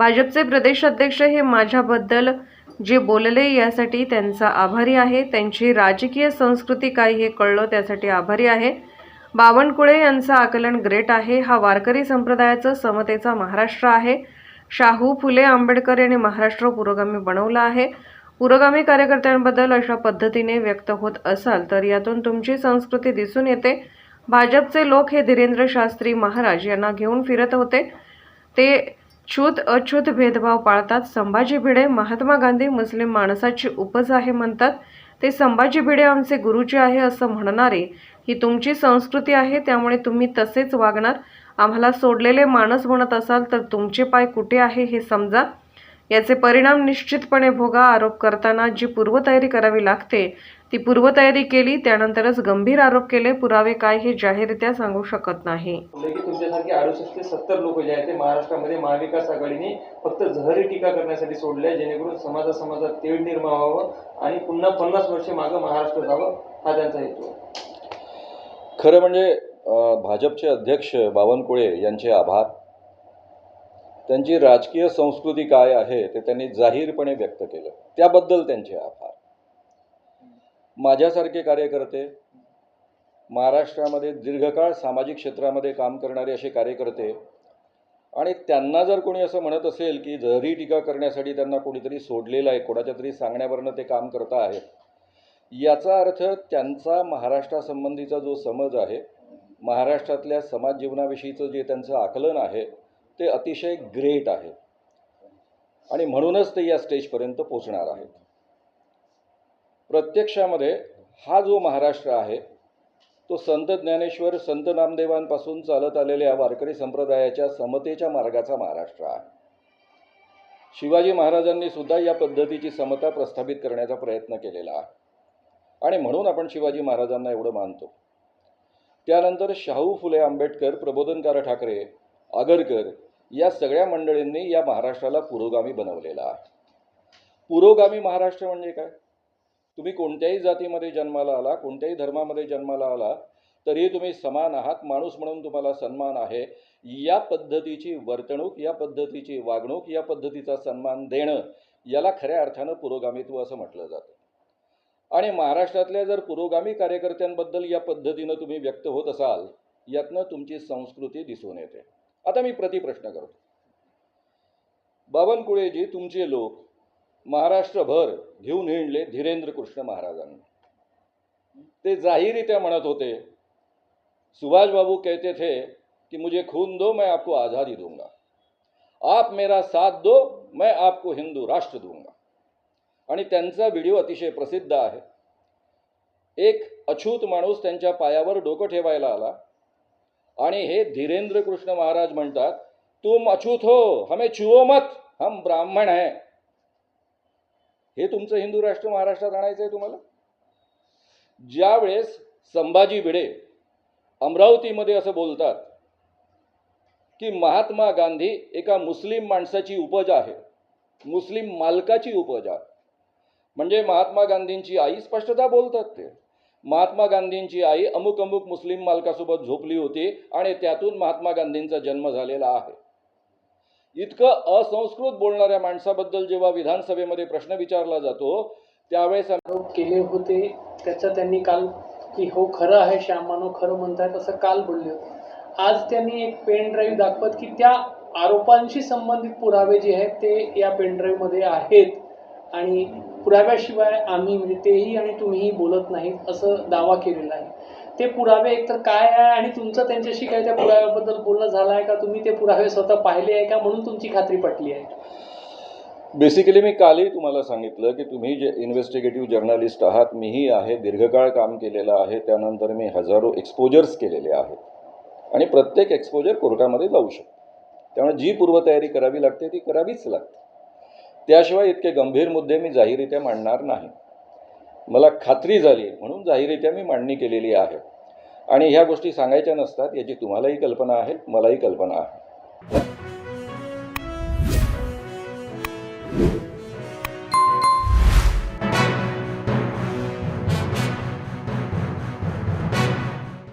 भाजपचे प्रदेश अध्यक्ष हे माझ्याबद्दल जे बोलले यासाठी त्यांचा आभारी आहे. त्यांची राजकीय संस्कृती काय हे कळलं त्यासाठी आभारी आहे. बावनकुळे यांचं आकलन ग्रेट आहे. हा वारकरी संप्रदायाचं समतेचा महाराष्ट्र आहे. शाहू फुले आंबेडकर यांनी महाराष्ट्र पुरोगामी बनवला आहे. पुरोगामी कार्यकर्त्यांबद्दल अशा पद्धतीने व्यक्त होत असाल तर यातून तुमची संस्कृती दिसून येते. भाजपचे लोक हे धीरेंद्र शास्त्री महाराज यांना घेऊन फिरत होते. ते छूत अछूत भेदभाव पाळतात. संभाजी भिडे महात्मा गांधी मुस्लिम माणसाची उपज आहे म्हणतात. ते संभाजी भिडे आमचे गुरुजी आहे असं म्हणणारे. ही तुमची संस्कृती आहे त्यामुळे तुम्ही तसेच वागणार. आम्हाला सोडलेले माणस म्हणत असाल तर तुमचे पाय कुठे आहे हे समजा. याचे परिणाम निश्चितपणे भोगा आरोप करताना जी पूर्वतयारी करावी लागते ती पूर्वतयारी केली त्यानंतरच गंभीर आरोप केले पुरावे काय हे जाहीररित्या सांगू शकत नाही. म्हणलं की तुमच्यासारखे अडुसष्ट ते सत्तर लोक जे आहेत ते महाराष्ट्रामध्ये महाविकास आघाडीने फक्त जहरी टीका करण्यासाठी सोडले आहे, जेणेकरून समाजा समाजात तेढ निर्माण व्हावं आणि पुन्हा पन्नास वर्षे मागं महाराष्ट्र जावं हा त्यांचा हेतू आहे. खरं म्हणजे भाजपचे अध्यक्ष बावनकुळे यांचे आभार. त्यांची राजकीय संस्कृती काय आहे ते त्यांनी जाहीरपणे व्यक्त केलं. त्याबद्दल त्यांचे आभार. माझ्यासारखे कार्यकर्ते महाराष्ट्रामध्ये दीर्घकाळ सामाजिक क्षेत्रामध्ये काम करणारे असे कार्यकर्ते आणि त्यांना जर कोणी असं म्हणत असेल की जहरी टीका करण्यासाठी त्यांना कोणीतरी सोडलेलं आहे कोणाच्या तरी सांगण्यावरनं ते काम करत आहेत याचा अर्थ त्यांचा महाराष्ट्रासंबंधीचा जो समज आहे महाराष्ट्रातल्या समाज जीवनाविषयीचं जे त्यांचं आकलन आहे ते अतिशय ग्रेट आहे आणि म्हणूनच ते या स्टेजपर्यंत पोचणार आहेत. प्रत्यक्षामध्ये हा जो महाराष्ट्र आहे तो संत ज्ञानेश्वर संत नामदेवांपासून चालत आलेल्या वारकरी संप्रदायाच्या समतेच्या मार्गाचा महाराष्ट्र आहे. शिवाजी महाराजांनी सुद्धा या पद्धतीची समता प्रस्थापित करण्याचा प्रयत्न केलेला आहे. आणि म्हणून आपण शिवाजी महाराजांना एवढं मानतो. त्यानंतर शाहू फुले आंबेडकर प्रबोधनकार ठाकरे आगरकर या सगळ्या मंडळींनी या महाराष्ट्राला पुरोगामी बनवलेला आहे. पुरोगामी महाराष्ट्र म्हणजे काय? तुम्ही कोणत्याही जातीमध्ये जन्माला आला कोणत्याही धर्मामध्ये जन्माला आला तरी तुम्ही समान आहात माणूस म्हणून तुम्हाला सन्मान आहे. या पद्धतीची वर्तणूक या पद्धतीची वागणूक या पद्धतीचा सन्मान देणं याला खऱ्या अर्थानं पुरोगामित्व असं म्हटलं जातं. आणि महाराष्ट्रातल्या जर पुरोगामी कार्यकर्त्यांबद्दल या पद्धतीनं तुम्ही व्यक्त होत असाल यातनं तुमची संस्कृती दिसून येते. आता मी प्रतिप्रश्न करतो. बावनकुळेजी तुमचे लोक महाराष्ट्रभर घेऊन हिंडले धीरेंद्र कृष्ण महाराजांना. ते जाहीरित्या म्हणत होते सुभाष बाबू कहते थे कि मुझे खून दो मैं आपको आज़ादी दूंगा. आप मेरा साथ दो मैं आपको हिंदू राष्ट्र दूंगा. आणि त्यांचा व्हिडिओ अतिशय प्रसिद्ध आहे. एक अछूत माणूस त्यांच्या पायावर डोकं ठेवायला आला आणि हे धीरेंद्र कृष्ण महाराज म्हणतात तुम अछूत हो हमें छुओ मत हम ब्राह्मण है. हे तुमचं हिंदू राष्ट्र महाराष्ट्रात आणायचं आहे तुम्हाला? ज्यावेळेस संभाजी भिडे अमरावतीमध्ये असं बोलतात की महात्मा गांधी एका मुस्लिम माणसाची उपज आहे मुस्लिम मालकाची उपज आहे. म्हणजे महात्मा गांधींची आई स्पष्टता बोलतात ते. महात्मा गांधींची आई अमुक अमुक मुस्लिम मालकासोबत झोपली होती आणि त्यातून महात्मा गांधींचा जन्म झालेला आहे. इतकं असंस्कृत बोलणाऱ्या माणसाबद्दल जेव्हा विधानसभेमध्ये प्रश्न विचारला जातो त्यावेळेस आरोप केले होते त्याचं त्यांनी काल की हो खरं आहे श्यामानो खरं म्हणतायत असं काल बोलले होते. आज त्यांनी एक पेन ड्राईव्ह दाखवत की त्या आरोपांशी संबंधित पुरावे जे आहेत ते या पेन ड्राईव्हमध्ये आहेत. आणि पुराव्याशिवाय आम्ही म्हणजे तेही आणि तुम्हीही बोलत नाहीत असं दावा केलेला आहे. ते पुरावे एकतर काय आहे आणि तुमचं त्यांच्याशी काय त्या पुराव्याबद्दल बोलणं झालं आहे का? तुम्ही ते पुरावे स्वतः पाहिले आहे का? म्हणून तुमची खात्री पटली आहे. बेसिकली मी कालही तुम्हाला सांगितलं की तुम्ही जे इन्व्हेस्टिगेटिव्ह जर्नलिस्ट आहात मीही आहे दीर्घकाळ काम केलेलं आहे त्यानंतर मी हजारो एक्सपोजर्स केलेले आहेत. आणि प्रत्येक एक्सपोजर कोर्टामध्ये जाऊ शकतो. त्यामुळे जी पूर्वतयारी करावी लागते ती करावीच लागते. त्याशिवाय इतके गंभीर मुद्दे मी जाहीररित्या मांडणार नाही. मला खात्री झाली म्हणून जाहीररित्या मी मांडणी केलेली आहे. आणि ह्या गोष्टी सांगायच्या नसतात याची तुम्हालाही कल्पना आहे मलाही कल्पना आहे.